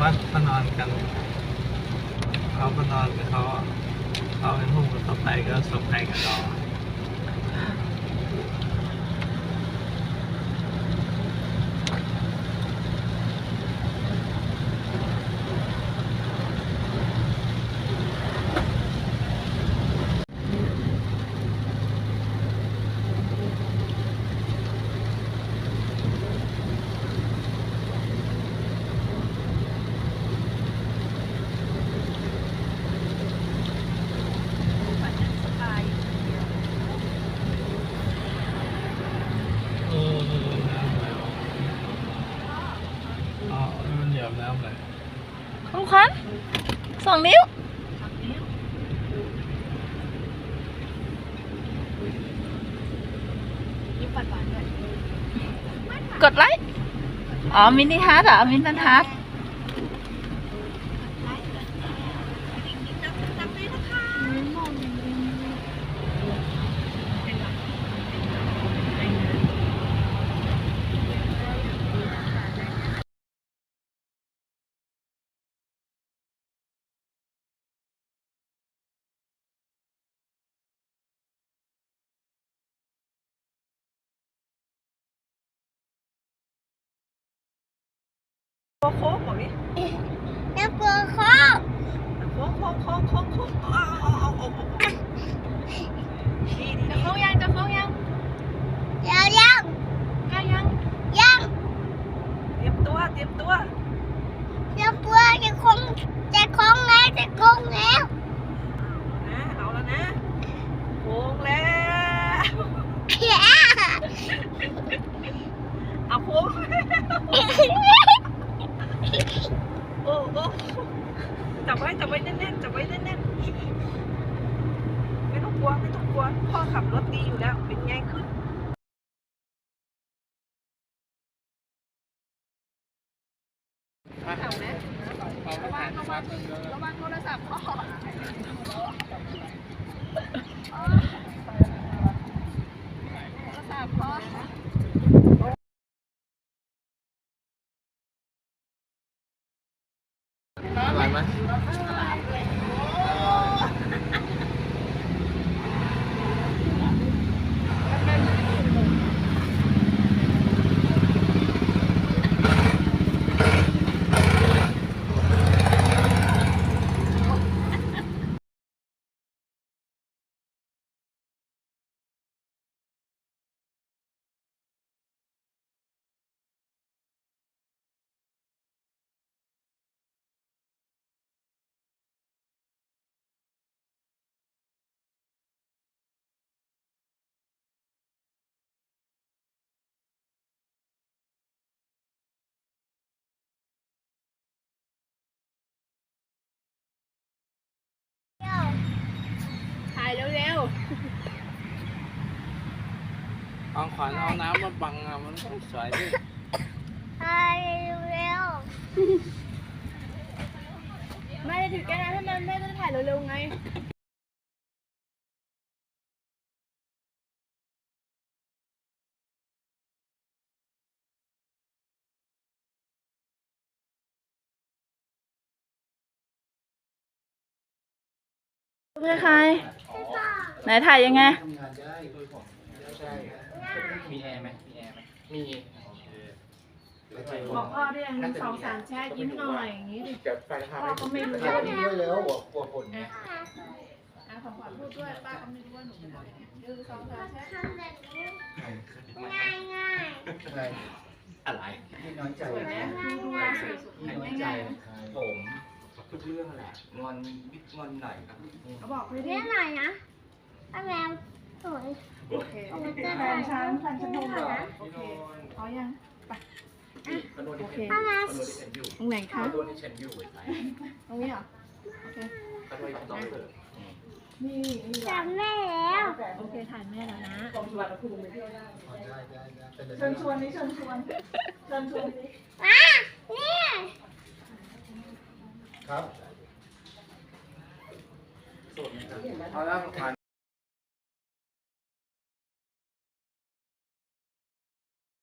วัดพนอนกันเขาก็นอนกับเขาเขาเป็นผู้ประสบภัยก็สบภัยกับเรา เออน้ำไหลออกอ๋อมันเหยียบน้ำ ไหลของขวัญสองนิ้ว กดไลค์ อ๋อ มินิฮาร์ดเหรอ มินิฮาร์ด โค้งบอกดิน้ำเกลือครอบโค้งโค้งโค้งโค้งโค้งเอาเอาเอาเอาเอาจะโค้งยังจะโค้งยังยาวยังใกล้ยังยังเตรียมตัวเตรียมตัว น้ำเกลือจะคงจะคงแล้วจะคงแล้ว นะ เอาแล้วนะ โค้งแล้ว เอาโค้งโอ้โอ้จับไว้ จับไว้แน่นๆ จับไว้แน่นๆ ไม่ต้องกลัว ไม่ต้องกลัว พ่อ ขับรถดีอยู่แล้ว เป็นไงขึ้นเอาไปถ่ายวังระวังระวังโทรศัพท์พ่อโทรศัพท์พ่อ อะไรไหม ถ่าย เร็วเอาขวานเอาน้ำมาบังอะมันต้องสวยดิไปเร็วๆไม่ได้ถือแกนะให้มันไม่ได้ถ่ายเร็วๆไงเพื่อใคร ไหนถ่ายยังไงมีแอร์ไหมมีแอร์ไหมมีบอกพ่อได้ยังสองสามแช่ยิ้มหน่อยอย่างนี้ดิเดี๋ยวไปพาพ่อก็ไม่รู้ไปว่าดีด้วยแล้วหัวปวดผลไงอะของขวัญพูดด้วยป้าก็ไม่รู้ว่าหนูเป็นอะไรเนี่ยหนึ่งสองสามแช่ทำแบบนี้ง่ายง่ายอะไรพี่น้อยใจสวยไหมนะดูดูแลสวยสุดพี่น้อยใจง่ายผมทุกเรื่องแหละงอนวิดงอนหน่อยครับๆเขาบอกเลยดิเรียกหน่อยนะ ถ้าแมวสวยโอเคโอ้ยจะแฟได้นฉันแฟนฉันดูเหรอนะโอเคพอยังคอนโดที่โอเคฉันคอนโดที่ฉันอยู่ตรงไหนคอคะนโดที่ฉันอยู่ไปตรงนี้เหรอโอเคคอนโดที่ฉันต้องเปิดนี่นี่จำได้แล้วโอเคถ่ายแม่แล้วนะได้ได้ได้เป็นเชิญชวนนี่เชิญชวนเชิญชวนนี่มาเนี่ยครับเอาแล้วขวาน